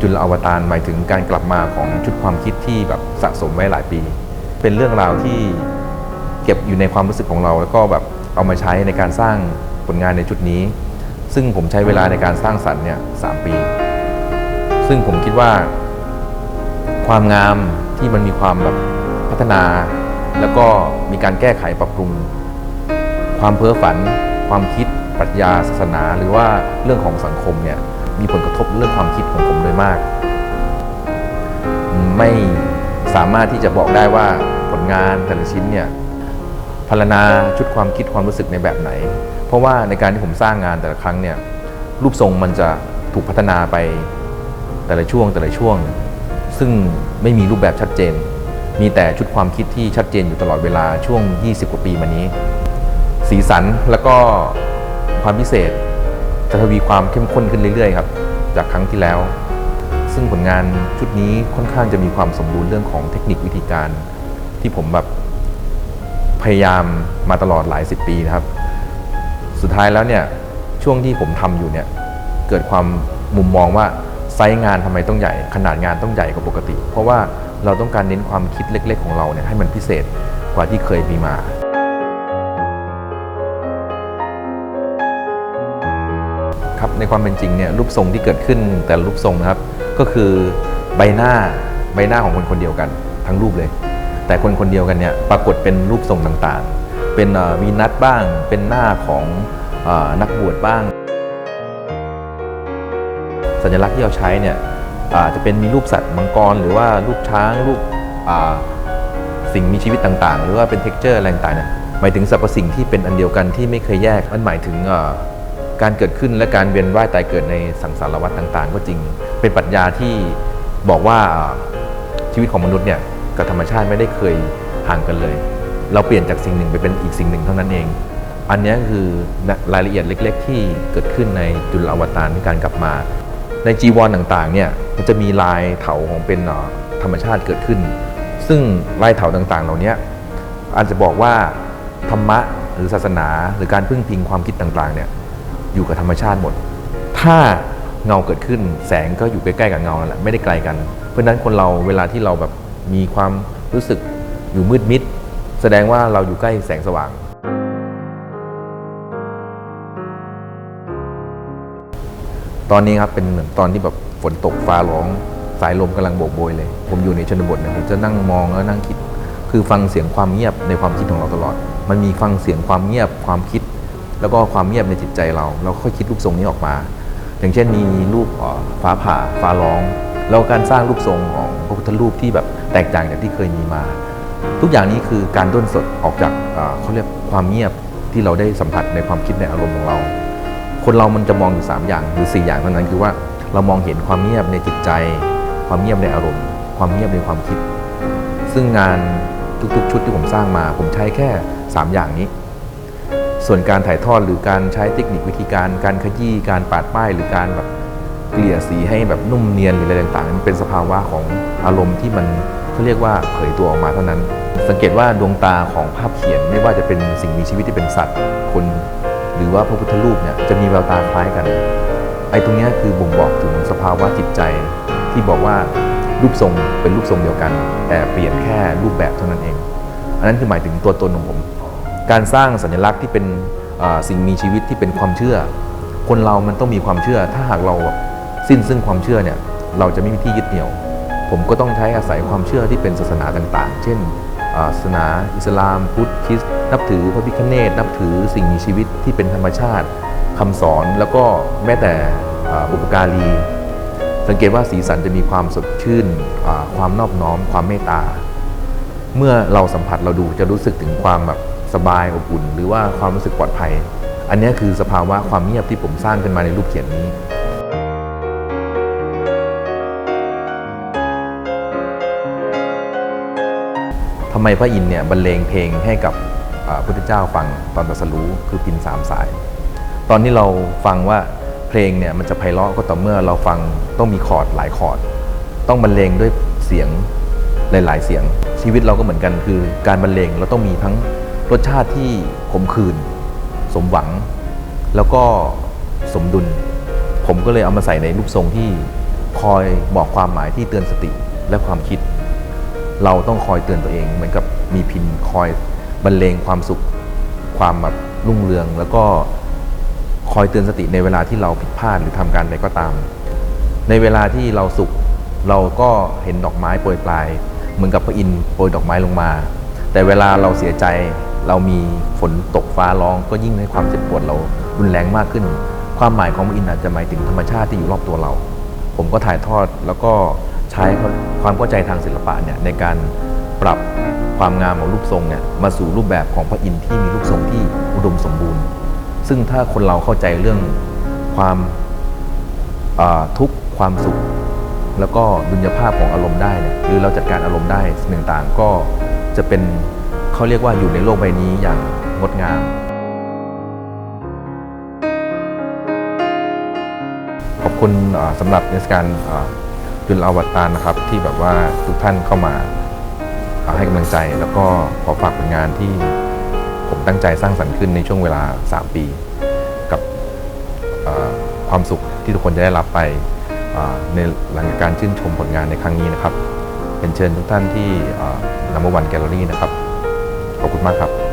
จุลอวตารหมายถึงการกลับมาของชุดความคิดที่แบบสะสมไว้หลายปี เป็นเรื่องราวที่เก็บอยู่ในความรู้สึกของเรา แล้วก็แบบเอามาใช้ในการสร้างผลงานในชุดนี้ ซึ่งผมใช้เวลาในการสร้างสรรค์เนี่ยสามปี ซึ่งผมคิดว่า ความงามที่มันมีความแบบพัฒนา แล้วก็มีการแก้ไขปรับปรุง ความเพ้อฝัน ความคิดปรัชญาศาสนา หรือว่าเรื่องของสังคมเนี่ย มีผลกระทบเรื่องความคิดของผมโดยมาก ไม่สามารถที่จะบอกได้ว่าผลงานแต่ละชิ้นเนี่ยพรรณนาชุดความคิดความรู้สึกในแบบไหน เพราะว่าในการที่ผมสร้างงานแต่ละครั้งเนี่ยรูปทรงมันจะถูกพัฒนาไปแต่ละช่วงแต่ละช่วง ซึ่งไม่มีรูปแบบชัดเจน มีแต่ชุดความคิดที่ชัดเจนอยู่ตลอดเวลาช่วง 20 กว่าปีมานี้ สีสันแล้วก็ความพิเศษ จะทวีความเข้มข้นขึ้นเรื่อยๆครับจากครั้งที่แล้ว ซึ่งผลงานชุดนี้ค่อนข้างจะมีความสมบูรณ์เรื่องของเทคนิควิธีการ ที่ผมแบบพยายามมาตลอดหลายสิบปีนะครับ สุดท้ายแล้วเนี่ยช่วงที่ผมทำอยู่เนี่ยเกิดความมุมมองว่าไซส์งานทำไมต้องใหญ่ ขนาดงานต้องใหญ่กว่าปกติ เพราะว่าเราต้องการเน้นความคิดเล็ก ๆ ของเราเนี่ยให้มันพิเศษกว่าที่เคยมีมา ครับในความเป็นจริงเนี่ยรูปทรงที่เกิดขึ้นแต่รูปทรงนะครับ ก็คือใบหน้าใบหน้าของคนคนเดียวกัน ทั้งรูปเลย แต่คนคนเดียวกันเนี่ยปรากฏเป็นรูปทรงต่างๆ เป็นเอ่อวีนัสบ้าง เป็นหน้าของอนักบวชบ้าง สัญลักษณ์ที่เราใช้เนี่ยอาจจะเป็นมีรูปสัตว์มังกร หรือว่ารูปช้างรูปสิ่งมีชีวิตต่างๆ หรือว่าเป็นเท็กเจอร์อะไรต่างๆเนี่ยหมายถึงสรรพสิ่งที่เป็นอันเดียวกันที่ไม่เคยแยกมันหมายถึง การเกิดขึ้นและการเวียนว่ายตายเกิดในสังสารวัฏต่าง ๆ ก็จริง เป็นปรัชญาที่บอกว่าชีวิตของมนุษย์เนี่ยกับธรรมชาติไม่ได้เคยห่างกันเลย เราเปลี่ยนจากสิ่งหนึ่งไปเป็นอีกสิ่งหนึ่งเท่านั้นเอง อันนี้คือรายละเอียดเล็ก ๆ ที่เกิดขึ้นในจุลอวตารในการกลับมา ในจีวรต่างๆเนี่ยมันจะมีลายเถาของเป็นเอ่อธรรมชาติเกิดขึ้น ซึ่งลายเถาต่างๆ เหล่านี้อาจจะบอกว่าธรรมะหรือศาสนา หรือการพึ่งพิงความคิดต่างๆเนี่ย อยู่กับธรรมชาติหมด ถ้าเงาเกิดขึ้นแสงก็อยู่ใกล้ๆกับเงานั่นแหละไม่ได้ไกลกัน เพราะฉะนั้นคนเราเวลาที่เราแบบมีความรู้สึกอยู่มืดมิด แสดงว่าเราอยู่ใกล้แสงสว่าง ตอนนี้ครับเป็นเหมือนตอนที่แบบฝนตกฟ้าร้องสายลมกำลังโบกโบยเลย ผมอยู่ในชนบทเนี่ยผมจะนั่งมองแล้วนั่งคิด คือฟังเสียงความเงียบในความคิดของเราตลอด มันมีฟังเสียงความเงียบความคิด แล้วก็ความเงียบในจิตใจเรา เราค่อยคิดรูปทรงนี้ออกมา อย่างเช่นมีรูปฟ้าผ่าฟ้าร้อง แล้วการสร้างรูปทรงของพระพุทธรูปที่แบบแตกต่างจากที่เคยมีมา ทุกอย่างนี้คือการด้นสดออกจากเอ่อเขาเรียกความเงียบที่เราได้สัมผัสในความคิดในอารมณ์ของเรา คนเรามันจะมองอยู่ 3 อย่างหรือ 4 อย่างเท่านั้นคือว่าเรามองเห็นความเงียบในจิตใจ ความเงียบในอารมณ์ ความเงียบในความคิด ซึ่งงานทุกๆ ชุดที่ผมสร้างมา ผมใช้แค่ 3 อย่างนี้ ส่วนการถ่ายทอดหรือการใช้เทคนิควิธีการ การขยี้การปาดป้ายหรือการแบบเกลี่ยสีให้แบบนุ่มเนียนหรืออะไรต่างๆมันเป็นสภาวะของอารมณ์ที่มันเขาเรียกว่าเผยตัวออกมาเท่านั้น สังเกตว่าดวงตาของภาพเขียนไม่ว่าจะเป็นสิ่งมีชีวิตที่เป็นสัตว์คนหรือว่าพระพุทธรูปเนี่ยจะมีแววตาคล้ายกัน ไอ้ตรงนี้คือบ่งบอกถึงสภาวะจิตใจที่บอกว่ารูปทรงเป็นรูปทรงเดียวกัน แต่เปลี่ยนแค่รูปแบบเท่านั้นเอง อันนั้นคือหมายถึงตัวตนของผม การสร้างสัญลักษณ์ที่เป็นสิ่งมีชีวิตที่เป็นความเชื่อ คนเรามันต้องมีความเชื่อ ถ้าหากเราสิ้นซึ่งความเชื่อเนี่ยเราจะไม่มีที่ยึดเหนี่ยว ผมก็ต้องใช้อาศัยความเชื่อที่เป็นศาสนาต่างๆ เช่นศาสนาอิสลาม พุทธคริสต์นับถือพระพิฆเนศนับถือสิ่งมีชีวิตที่เป็นธรรมชาติคำสอนแล้วก็แม้แต่อุปการีสังเกตว่าสีสันจะมีความสดชื่น ความนอบน้อม ความเมตตา เมื่อเราสัมผัสเราดูจะรู้สึกถึงความแบบ สบายอบอุ่น หรือว่าความรู้สึกปลอดภัย อันนี้คือสภาวะความเงียบที่ผมสร้างขึ้นมาในรูปเขียนนี้ทำไมพระอินทร์เนี่ยบรรเลงเพลงให้กับอ่าพุทธเจ้าฟังตอนตรัสรู้คือพินสามสาย ตอนที่เราฟังว่าเพลงเนี่ยมันจะไพเราะก็ต่อเมื่อเราฟังต้องมีคอร์ดหลายคอร์ดต้องบรรเลงด้วยเสียงหลาย ๆ เสียงชีวิตเราก็เหมือนกันคือการบรรเลงเราต้องมีทั้ง รสชาติที่ขมขื่นสมหวัง แล้วก็สมดุล ผมก็เลยเอามาใส่ในรูปทรงที่คอยบอกความหมายที่เตือนสติและความคิด เราต้องคอยเตือนตัวเองเหมือนกับมีพินคอยบรรเลงความสุข ความแบบรุ่งเรือง แล้วก็คอยเตือนสติในเวลาที่เราผิดพลาดหรือทำการใดก็ตาม ในเวลาที่เราสุขเราก็เห็นดอกไม้โปรยปลาย เหมือนกับพระอินทร์โปรยดอกไม้ลงมา แต่เวลาเราเสียใจ เรามีฝนตกฟ้าร้องก็ยิ่งให้ความเจ็บปวดเรารุนแรงมากขึ้น ความหมายของพระอินทร์อาจจะหมายถึงธรรมชาติที่อยู่รอบตัวเรา ผมก็ถ่ายทอดแล้วก็ใช้ความเข้าใจทางศิลปะเนี่ยในการปรับความงามของรูปทรงเนี่ยมาสู่รูปแบบของพระอินทร์ที่มีรูปทรงที่อุดมสมบูรณ์ ซึ่งถ้าคนเราเข้าใจเรื่องความทุกข์ความสุข แล้วก็ดุลยภาพของอารมณ์ได้เนี่ยหรือเราจัดการอารมณ์ได้สิ่งต่างๆ ก็จะเป็น เขาเรียกว่าอยู่ในโลกใบนี้อย่างงดงาม ขอบคุณสำหรับเทศกาลจุลอวตารนะครับ ที่แบบว่าทุกท่านเข้ามาให้กำลังใจ แล้วก็ขอฝากผลงานที่ผมตั้งใจสร้างสรรค์ขึ้นในช่วงเวลา 3 ปี กับความสุขที่ทุกคนจะได้รับไปในหลังจากการชื่นชมผลงานในครั้งนี้นะครับเป็นเชิญทุกท่านที่นัมเบอร์วันแกลเลอรี่นะครับ ขอบคุณมากครับ「